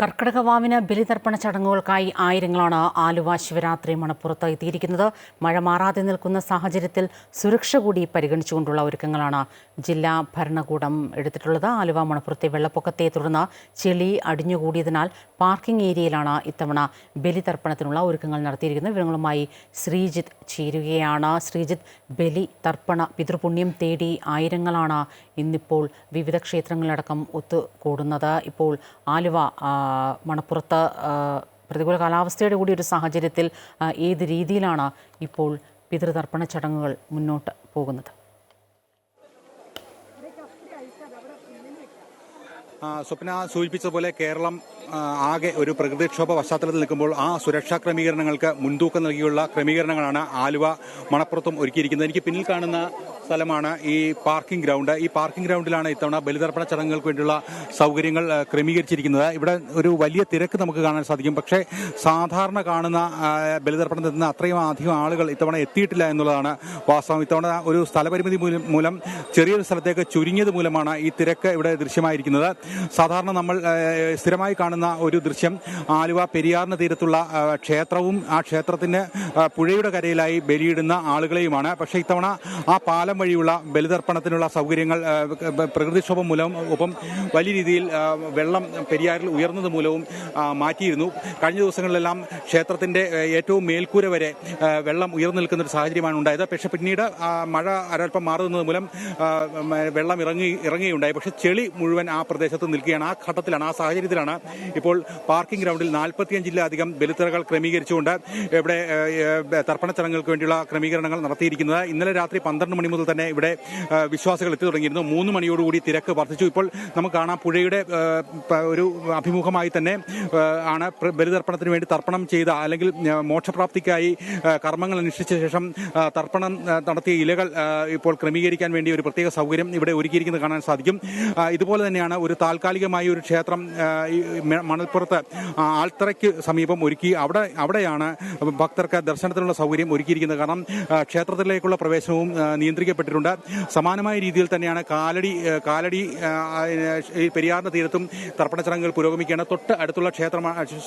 കർക്കിടകവാവിന് ബലിതർപ്പണ ചടങ്ങുകൾക്കായി ആയിരങ്ങളാണ് ആലുവ ശിവരാത്രി മണപ്പുറത്ത് എത്തിയിരിക്കുന്നത്. മഴ മാറാതെ നിൽക്കുന്ന സാഹചര്യത്തിൽ സുരക്ഷ കൂടി പരിഗണിച്ചുകൊണ്ടുള്ള ഒരുക്കങ്ങളാണ് ജില്ലാ ഭരണകൂടം എടുത്തിട്ടുള്ളത്. ആലുവ മണപ്പുറത്തെ വെള്ളപ്പൊക്കത്തെ തുടർന്ന് ചെളി അടിഞ്ഞുകൂടിയതിനാൽ പാർക്കിംഗ് ഏരിയയിലാണ് ഇത്തവണ ബലിതർപ്പണത്തിനുള്ള ഒരുക്കങ്ങൾ നടത്തിയിരിക്കുന്നത്. വിവരങ്ങളുമായി ശ്രീജിത്ത് ചേരുകയാണ്. ശ്രീജിത്ത് ബലി തർപ്പണ പിതൃപുണ്യം തേടി ആയിരങ്ങളാണ് ഇന്നിപ്പോൾ വിവിധ ക്ഷേത്രങ്ങളിലടക്കം ഒത്തുകൂടുന്നത്. ഇപ്പോൾ ആലുവ മണപ്പുറത്ത് പ്രതികൂല കാലാവസ്ഥയുടെ കൂടി ഒരു സാഹചര്യത്തിൽ ഏത് രീതിയിലാണ് ഇപ്പോൾ പിതൃതർപ്പണ ചടങ്ങുകൾ മുന്നോട്ട് പോകുന്നത്? സ്വപ്ന സൂചിപ്പിച്ചതുപോലെ കേരളം ആകെ ഒരു പ്രകൃതിക്ഷോഭ പശ്ചാത്തലത്തിൽ നിൽക്കുമ്പോൾ ആ സുരക്ഷാ ക്രമീകരണങ്ങൾക്ക് മുൻതൂക്കം നൽകിയുള്ള ക്രമീകരണങ്ങളാണ് ആലുവ മണപ്പുറത്തും ഒരുക്കിയിരിക്കുന്നത്. എനിക്ക് പിന്നിൽ കാണുന്ന സ്ഥലമാണ് ഈ പാർക്കിംഗ് ഗ്രൗണ്ട്. ഈ പാർക്കിംഗ് ഗ്രൗണ്ടിലാണ് ഇത്തവണ ബലിതർപ്പണ ചടങ്ങുകൾക്ക് വേണ്ടിയുള്ള സൗകര്യങ്ങൾ ക്രമീകരിച്ചിരിക്കുന്നത്. ഇവിടെ ഒരു വലിയ തിരക്ക് നമുക്ക് കാണാൻ സാധിക്കും. പക്ഷേ സാധാരണ കാണുന്ന ബലിതർപ്പണത്തിൽ നിന്ന് അത്രയും അധികം ആളുകൾ ഇത്തവണ എത്തിയിട്ടില്ല എന്നുള്ളതാണ് വാസ്തവം. ഇത്തവണ ഒരു സ്ഥലപരിമിതി മൂലം ചെറിയൊരു സ്ഥലത്തേക്ക് ചുരുങ്ങിയത് മൂലമാണ് ഈ തിരക്ക് ഇവിടെ ദൃശ്യമായിരിക്കുന്നത്. സാധാരണ നമ്മൾ സ്ഥിരമായി കാണുന്ന ഒരു ദൃശ്യം. ആലുവ പെരിയാറിന് തീരത്തുള്ള ക്ഷേത്രവും ആ ക്ഷേത്രത്തിന് പുഴയുടെ കരയിലായി ബലിയിടുന്ന ആളുകളെയുമാണ്. പക്ഷേ ഇത്തവണ ആ പാലം വഴിയുള്ള ബലിതർപ്പണത്തിനുള്ള സൗകര്യങ്ങൾ പ്രകൃതിക്ഷോഭം മൂലവും ഒപ്പം വലിയ രീതിയിൽ വെള്ളം പെരിയാറിൽ ഉയർന്നത് മൂലവും മാറ്റിയിരുന്നു. കഴിഞ്ഞ ദിവസങ്ങളിലെല്ലാം ക്ഷേത്രത്തിന്റെ ഏറ്റവും മേൽക്കൂര വരെ വെള്ളം ഉയർന്നു നിൽക്കുന്ന ഒരു സാഹചര്യമാണ് ഉണ്ടായത്. പക്ഷേ പിന്നീട് മഴ അരൽപ്പം മാറുന്നത് മൂലം വെള്ളം ഇറങ്ങി ഇറങ്ങുകയുണ്ടായി. പക്ഷേ ചെളി മുഴുവൻ ആ പ്രദേശത്ത് നിൽക്കുകയാണ്. ആ ഘട്ടത്തിലാണ് ആ സാഹചര്യത്തിലാണ് ഇപ്പോൾ പാർക്കിംഗ് ഗ്രൗണ്ടിൽ നാൽപ്പത്തിയഞ്ചിലധികം ബലിത്തറകൾ ക്രമീകരിച്ചുകൊണ്ട് ഇവിടെ തർപ്പണ ചടങ്ങുകൾക്ക് വേണ്ടിയുള്ള ക്രമീകരണങ്ങൾ നടത്തിയിരിക്കുന്നത്. ഇന്നലെ രാത്രി പന്ത്രണ്ട് മണി മുതൽ തന്നെ ഇവിടെ വിശ്വാസികൾ എത്തി തുടങ്ങിയിരുന്നു. മൂന്ന് മണിയോടുകൂടി തിരക്ക് വർദ്ധിച്ചു. ഇപ്പോൾ നമുക്ക് കാണാം പുഴയുടെ ഒരു അഭിമുഖമായി തന്നെ ആണ് ബലിതർപ്പണത്തിന് വേണ്ടി തർപ്പണം ചെയ്ത അല്ലെങ്കിൽ മോക്ഷപ്രാപ്തിക്കായി കർമ്മങ്ങൾ അനുഷ്ഠിച്ച ശേഷം തർപ്പണം നടത്തിയ ഇലകൾ ഇപ്പോൾ ക്രമീകരിക്കാൻ വേണ്ടി ഒരു പ്രത്യേക സൗകര്യം ഇവിടെ ഒരുക്കിയിരിക്കുന്നത് കാണാൻ സാധിക്കും. ഇതുപോലെ തന്നെയാണ് ഒരു താൽക്കാലികമായ ഒരു ക്ഷേത്രം മണൽപ്പുറത്ത് ആൽത്തറയ്ക്ക് സമീപം ഒരുക്കി അവിടെ അവിടെയാണ് ഭക്തർക്ക് ദർശനത്തിനുള്ള സൗകര്യം ഒരുക്കിയിരിക്കുന്നത്. കാരണം ക്ഷേത്രത്തിലേക്കുള്ള പ്രവേശനവും നിയന്ത്രിക്കപ്പെട്ടിട്ടുണ്ട്. സമാനമായ രീതിയിൽ തന്നെയാണ് കാലടി കാലടി പെരിയാറിന്റെ തീരത്തും തർപ്പണ ചടങ്ങുകൾ പുരോഗമിക്കുകയാണ്. തൊട്ട് അടുത്തുള്ള ക്ഷേത്ര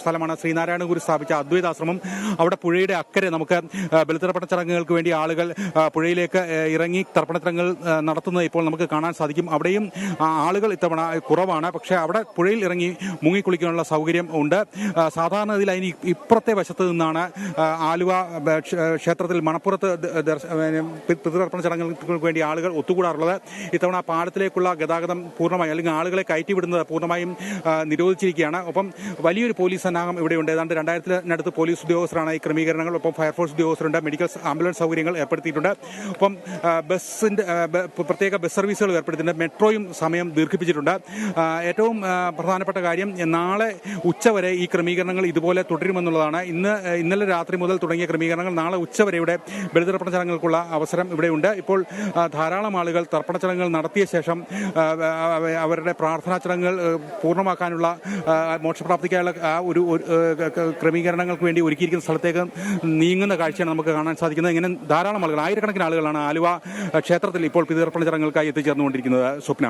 സ്ഥലമാണ് ശ്രീനാരായണഗുരു സ്ഥാപിച്ച അദ്വൈതാശ്രമം. അവിടെ പുഴയുടെ അക്കരെ നമുക്ക് ബലിതർപ്പണ ചടങ്ങുകൾക്ക് വേണ്ടി ആളുകൾ പുഴയിലേക്ക് ഇറങ്ങി തർപ്പണ ചടങ്ങുകൾ നടത്തുന്നത് ഇപ്പോൾ നമുക്ക് കാണാൻ സാധിക്കും. അവിടെയും ആളുകൾ ഇത്തവണ കുറവാണ്. പക്ഷേ അവിടെ പുഴയിൽ ഇറങ്ങി മുങ്ങിക്കുളിക്കാനുള്ള സൗകര്യം ഉണ്ട്. സാധാരണ ഇതിൽ അതിന് ഇപ്പുറത്തെ വശത്ത് നിന്നാണ് ആലുവ ക്ഷേത്രത്തിൽ മണപ്പുറത്ത് പിതൃതർപ്പണ ചടങ്ങുകൾക്ക് വേണ്ടി ആളുകൾ ഒത്തുകൂടാറുള്ളത്. ഇത്തവണ പാലത്തിലേക്കുള്ള ഗതാഗതം പൂർണമായും അല്ലെങ്കിൽ ആളുകളെ കയറ്റിവിടുന്നത് പൂർണമായും നിരോധിച്ചിരിക്കുകയാണ്. ഒപ്പം വലിയൊരു പോലീസ് സന്നാഹം ഇവിടെയുണ്ട്. ഏതാണ്ട് രണ്ടായിരത്തിനടുത്ത് പോലീസ് ഉദ്യോഗസ്ഥരാണ് ഈ ക്രമീകരണങ്ങൾ. ഒപ്പം ഫയർഫോഴ്സ് ഉദ്യോഗസ്ഥരുണ്ട്. മെഡിക്കൽ ആംബുലൻസ് സൗകര്യങ്ങൾ ഏർപ്പെടുത്തിയിട്ടുണ്ട്. ഒപ്പം ബസ്സിന്റെ പ്രത്യേക ബസ് സർവീസുകൾ ഏർപ്പെടുത്തിയിട്ടുണ്ട്. മെട്രോയും സമയം ദീർഘിപ്പിച്ചിട്ടുണ്ട്. ഏറ്റവും പ്രധാനപ്പെട്ട കാര്യം നാളെ ഉച്ചവരെ ഈ ക്രമീകരണങ്ങൾ ഇതുപോലെ തുടരുമെന്നുള്ളതാണ്. ഇന്ന് ഇന്നലെ രാത്രി മുതൽ തുടങ്ങിയ ക്രമീകരണങ്ങൾ നാളെ ഉച്ചവരെ ഇവിടെ ബലിതർപ്പണ ചടങ്ങുകൾക്കുള്ള അവസരം ഇവിടെയുണ്ട്. ഇപ്പോൾ ധാരാളം ആളുകൾ തർപ്പണ ചടങ്ങുകൾ നടത്തിയ ശേഷം അവരുടെ പ്രാർത്ഥനാ ചടങ്ങുകൾ പൂർണമാക്കാനുള്ള മോക്ഷപ്രാപ്തിക്കായുള്ള ആ ഒരു, ക്രമീകരണങ്ങൾക്ക് വേണ്ടി ഒരുക്കിയിരിക്കുന്ന സ്ഥലത്തേക്ക് നീങ്ങുന്ന കാഴ്ചയാണ് നമുക്ക് കാണാൻ സാധിക്കുന്നത്. ഇങ്ങനെ ധാരാളം ആളുകൾ ആയിരക്കണക്കിന് ആളുകളാണ് ആലുവ ക്ഷേത്രത്തിൽ ഇപ്പോൾ പിതൃർപ്പണ ചടങ്ങുകൾക്കായി എത്തിച്ചേർന്നുകൊണ്ടിരിക്കുന്നത്. സ്വപ്ന.